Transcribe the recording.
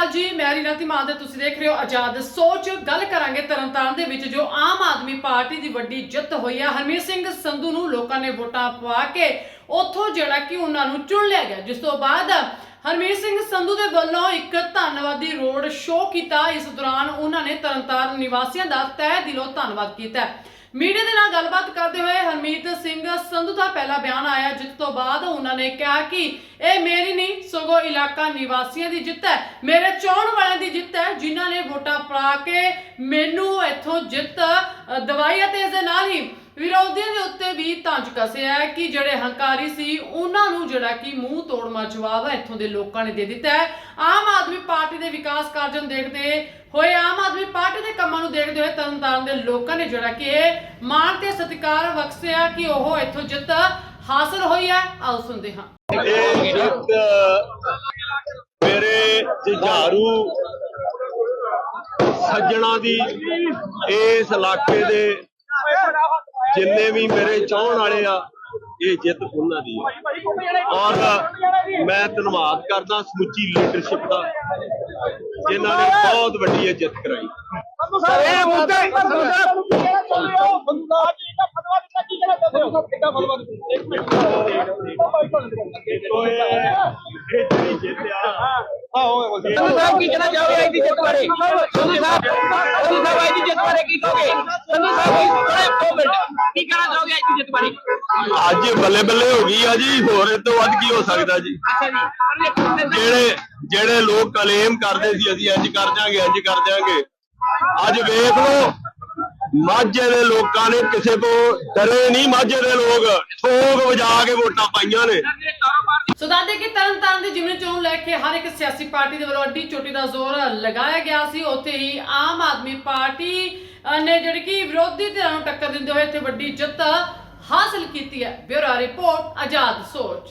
ਅਕਾਲ ਜੀ, ਮੈਂ ਰੀਨਾ ਧੀਮਾਨ ਤੇ ਤੁਸੀਂ ਦੇਖ ਰਹੇ ਹੋ ਆਜ਼ਾਦ ਸੋਚ। ਗੱਲ ਕਰਾਂਗੇ ਤਰਨਤਾਰਨ ਦੇ ਵਿੱਚ, ਜੋ ਆਮ ਆਦਮੀ ਪਾਰਟੀ ਦੀ ਵੱਡੀ ਜਿੱਤ ਹੋਈ ਹੈ ਹਰਮੀਤ ਸਿੰਘ ਸੰਧੂ ਨੂੰ ਲੋਕਾਂ ਨੇ ਵੋਟਾਂ ਪਵਾ ਕੇ ਉੱਥੋਂ ਜਿਹੜਾ ਕਿ ਉਹਨਾਂ ਨੂੰ ਚੁਣ ਲਿਆ ਗਿਆ। ਜਿਸ ਤੋਂ ਬਾਅਦ ਹਰਮੀਤ ਸਿੰਘ ਸੰਧੂ ਦੇ ਵੱਲੋਂ ਇੱਕ ਧੰਨਵਾਦੀ ਰੋਡ ਸ਼ੋਅ ਕੀਤਾ। ਇਸ ਦੌਰਾਨ ਉਹਨਾਂ ਨੇ ਤਰਨਤਾਰਨ ਨਿਵਾਸੀਆਂ ਦਾ ਤਹਿ ਦਿਲੋਂ ਧੰਨਵਾਦ ਕੀਤਾ। ਮੀਡੀਆ ਦੇ ਨਾਲ ਗੱਲਬਾਤ ਕਰਦੇ ਹੋਏ ਹਰਮੀਤ ਸਿੰਘ ਸੰਧੂ ਦਾ ਪਹਿਲਾ ਬਿਆਨ ਆਇਆ, ਜਿਸ ਤੋਂ ਬਾਅਦ ਉਹਨਾਂ ਨੇ ਕਿਹਾ ਕਿ ਇਹ ਮੇਰੀ ਨਹੀਂ, ਸਗੋਂ ਇਲਾਕਾ ਨਿਵਾਸੀਆਂ ਦੀ ਜਿੱਤ ਹੈ। ਮੇਰੇ ਚੋਣ ਵਾਲਿਆਂ ਦੀ ਜਿੱਤ ਹੈ, ਜਿਨ੍ਹਾਂ ਨੇ ਵੋਟਾਂ ਪਾ ਕੇ ਮੈਨੂੰ ਇੱਥੋਂ ਜਿੱਤ ਦਵਾਈ ਅਤੇ ਇਸ ਦੇ ਨਾਲ ਹੀ ਵਿਰੋਧੀਆਂ ਦੇ ਉੱਤੇ ਵੀ ਤੰਜ ਕੱਸਿਆ ਹੈ ਕਿ ਜਿਹੜੇ ਹੰਕਾਰੀ ਸੀ, ਉਹਨਾਂ ਨੂੰ ਜਿਹੜਾ ਕਿ ਮੂੰਹ ਤੋੜਮਾ ਜਵਾਬ ਹੈ, ਇੱਥੋਂ ਦੇ ਲੋਕਾਂ ਨੇ ਦੇ ਦਿੱਤਾ ਹੈ। ਆਮ ਆਦਮੀ ਦੇ ਵਿਕਾਸ ਕਾਰਜਾਂ ਨੂੰ ਦੇਖਦੇ ਹੋਏ ਆਮ ਆਦਮੀ ਪਾਰਟੀ ਦੇ ਕੰਮਾਂ ਨੂੰ ਦੇਖਦੇ ਹੋਏ ਤਰਨਤਾਰਨ ਦੇ ਲੋਕਾਂ ਨੇ ਜਿਹੜਾ ਕਿ ਮਾਣ ਤੇ ਸਤਿਕਾਰ ਬਖਸ਼ਿਆ ਕਿ ਉਹ ਇੱਥੋਂ ਜਿੱਤ ਹਾਸਲ ਹੋਈ ਹੈ। ਆਓ ਸੁਣਦੇ ਹਾਂ। ਇਹ ਜਿੱਤ, ਮੇਰੇ ਜੁਝਾਰੂ ਸੱਜਣਾ ਦੀ ਇਸ ਇਲਾਕੇ ਦੇ ਜਿੰਨੇ ਵੀ ਮੇਰੇ ਚਾਹਣ ਵਾਲੇ ਆ ਇਹ ਜਿੱਤ ਉਹਨਾਂ ਦੀ ਹੈ ਔਰ ਮੈਂ ਧੰਨਵਾਦ ਕਰਦਾ ਸਮੁੱਚੀ ਲੀਡਰਸ਼ਿਪ ਦਾ ਜਿਨ੍ਹਾਂ ਨੇ ਬਹੁਤ ਵੱਡੀ ਇਹ ਜਿੱਤ ਕਰਾਈ ਇਹ ਮੁੱਦੇ ਸੰਧੂ ਸਾਹਿਬ ਕੀ ਕਹਿਣਾ ਚਾਹੋਗੇ ਅੱਜ ਦੀ ਜਿੱਤ ਬਾਰੇ ਸੰਧੂ ਸਾਹਿਬ ਸੰਧੂ ਸਾਹਿਬ ਅੱਜ ਦੀ ਜਿੱਤ ਬਾਰੇ ਕੀ ਕਹੋਗੇ ਸੰਧੂ ਸਾਹਿਬ ਥੋੜੇ ਦੋ ਮਿੰਟ ਕੀ ਕਹਿਣਾ ਚਾਹੋਗੇ ਅੱਜ ਦੀ ਜਿੱਤ ਬਾਰੇ ਅੱਜ ਬੱਲੇ ਬੱਲੇ ਹੋ ਗਈ ਆ ਜੀ ਹੋਰ ਇਹ ਤੋਂ ਵੱਧ ਕੀ ਹੋ ਸਕਦਾ ਜੀ? ਜਿਹੜੇ ਜਿਹੜੇ ਲੋਕ ਕਲੇਮ ਕਰਦੇ ਸੀ ਅਸੀਂ ਇੰਜ ਕਰ ਜਾਾਂਗੇ ਇੰਜ ਕਰ ਜਾਾਂਗੇ ਅੱਜ ਵੇਖ ਲਓ ਮਾਝੇ ਦੇ ਲੋਕਾਂ ਨੇ ਕਿਸੇ ਤੋਂ ਡਰੇ ਨਹੀਂ ਮਾਝੇ ਦੇ ਲੋਕ ਠੋਕ ਵਜਾ ਕੇ ਵੋਟਾਂ ਪਾਈਆਂ ਨੇ। ਸੋ ਦੱਸਦੇ ਕਿ ਤਰਨਤਾਰਨ ਦੀ ਜਿਮਨੀ ਚੋਣ ਲੈ ਕੇ ਹਰ ਇੱਕ ਸਿਆਸੀ ਪਾਰਟੀ ਦੇ ਵੱਲੋਂ ਅੱਡੀ ਚੋਟੀ ਦਾ ਜ਼ੋਰ ਲਗਾਇਆ ਗਿਆ ਸੀ। ਉੱਥੇ ਹੀ ਆਮ ਆਦਮੀ ਪਾਰਟੀ ਨੇ ਜਿਹੜੀ ਕਿ ਵਿਰੋਧੀ ਧਿਰਾਂ ਨੂੰ ਟੱਕਰ ਦਿੰਦੇ ਹੋਏ ਇੱਥੇ ਵੱਡੀ ਜਿੱਤ ਹਾਸਲ ਕੀਤੀ ਹੈ ਬਿਊਰੋ ਰਿਪੋਰਟ ਆਜ਼ਾਦ ਸੋਚ।